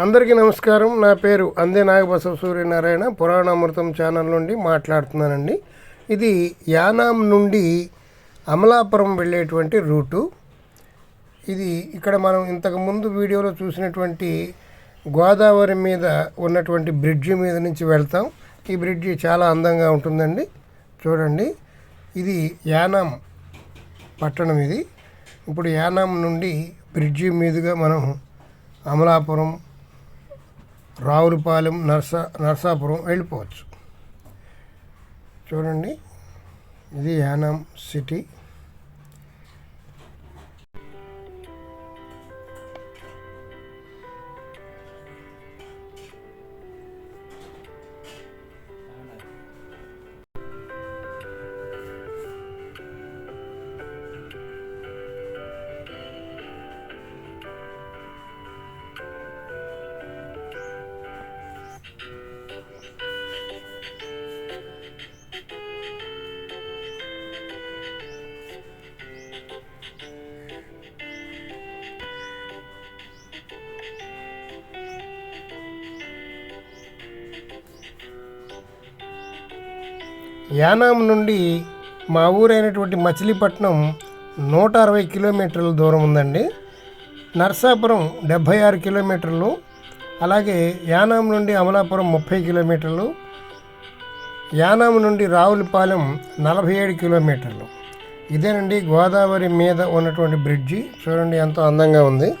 అందరికీ నమస్కారం. నా పేరు అందే నాగబసవ సూర్యనారాయణ. పురాణామృతం ఛానల్ నుండి మాట్లాడుతున్నానండి. ఇది యానాం నుండి అమలాపురం వెళ్ళేటువంటి రూటు. ఇది ఇక్కడ మనం ఇంతకు ముందు వీడియోలో చూసినటువంటి గోదావరి మీద ఉన్నటువంటి బ్రిడ్జి మీద నుంచి వెళ్తాం. ఈ బ్రిడ్జి చాలా అందంగా ఉంటుందండి. చూడండి. ఇది యానాం పట్టణం ఇది. ఇప్పుడు యానాం నుండి బ్రిడ్జి మీదుగా మనం అమలాపురం రావులపాలెం నర్సా నర్సాపురం వెళ్ళిపోవచ్చు. చూడండి ఇది యానాం సిటీ. యానాం నుండి మా ఊరైనటువంటి మచిలీపట్నం నూట అరవై కిలోమీటర్ల దూరం ఉందండి. నర్సాపురం డెబ్భై ఆరు కిలోమీటర్లు అలాగే యానాం నుండి అమలాపురం ముప్పై కిలోమీటర్లు యానాం నుండి రావులపాలెం నలభై ఏడు కిలోమీటర్లు. ఇదేనండి గోదావరి మీద ఉన్నటువంటి బ్రిడ్జి. చూడండి ఎంతో అందంగా ఉంది.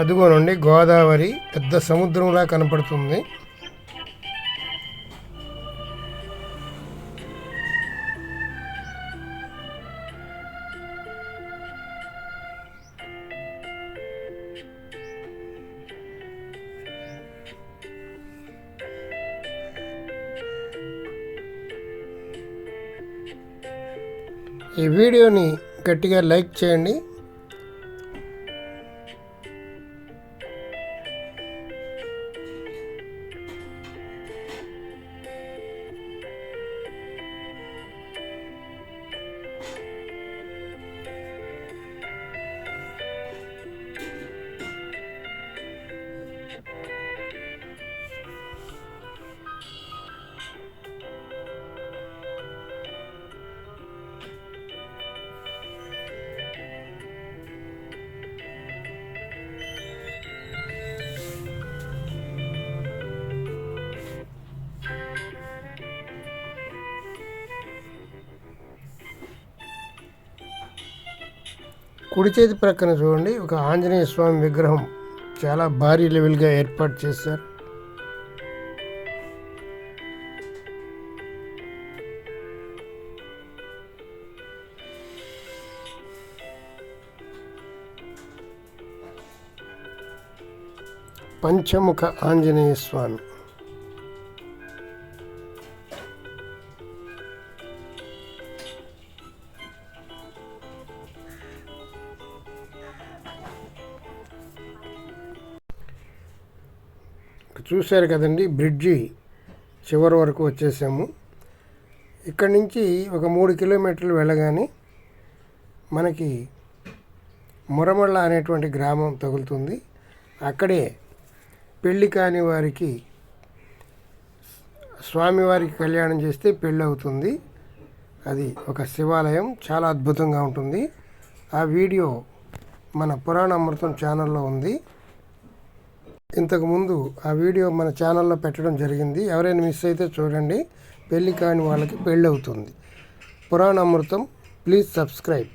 అదిగోనండి గోదావరి పెద్ద సముద్రంలా కనపడుతుంది. ఈ వీడియోని గట్టిగా లైక్ చేయండి. కుడి చేతి ప్రక్కన చూడండి ఒక ఆంజనేయ స్వామి విగ్రహం చాలా భారీ లెవెల్గా ఏర్పాటు చేశారు. పంచముఖ ఆంజనేయ స్వామి. చూశారు కదండి బ్రిడ్జి చివరి వరకు వచ్చేసాము. ఇక్కడి నుంచి ఒక మూడు కిలోమీటర్లు వెళ్ళగానే మనకి మురమళ్ళ అనేటువంటి గ్రామం తగులుతుంది. అక్కడే పెళ్ళి కాని వారికి స్వామివారికి కళ్యాణం చేస్తే పెళ్ళి అవుతుంది. అది ఒక శివాలయం చాలా అద్భుతంగా ఉంటుంది. ఆ వీడియో మన పురాణ అమృతం ఛానల్లో ఉంది. ఇంతకుముందు ఆ వీడియో మన ఛానల్లో పెట్టడం జరిగింది. ఎవరైనా మిస్ అయితే చూడండి. పెళ్ళి కాని వాళ్ళకి పెళ్ళి అవుతుంది పురాణ అమృతం ప్లీజ్ సబ్స్క్రైబ్.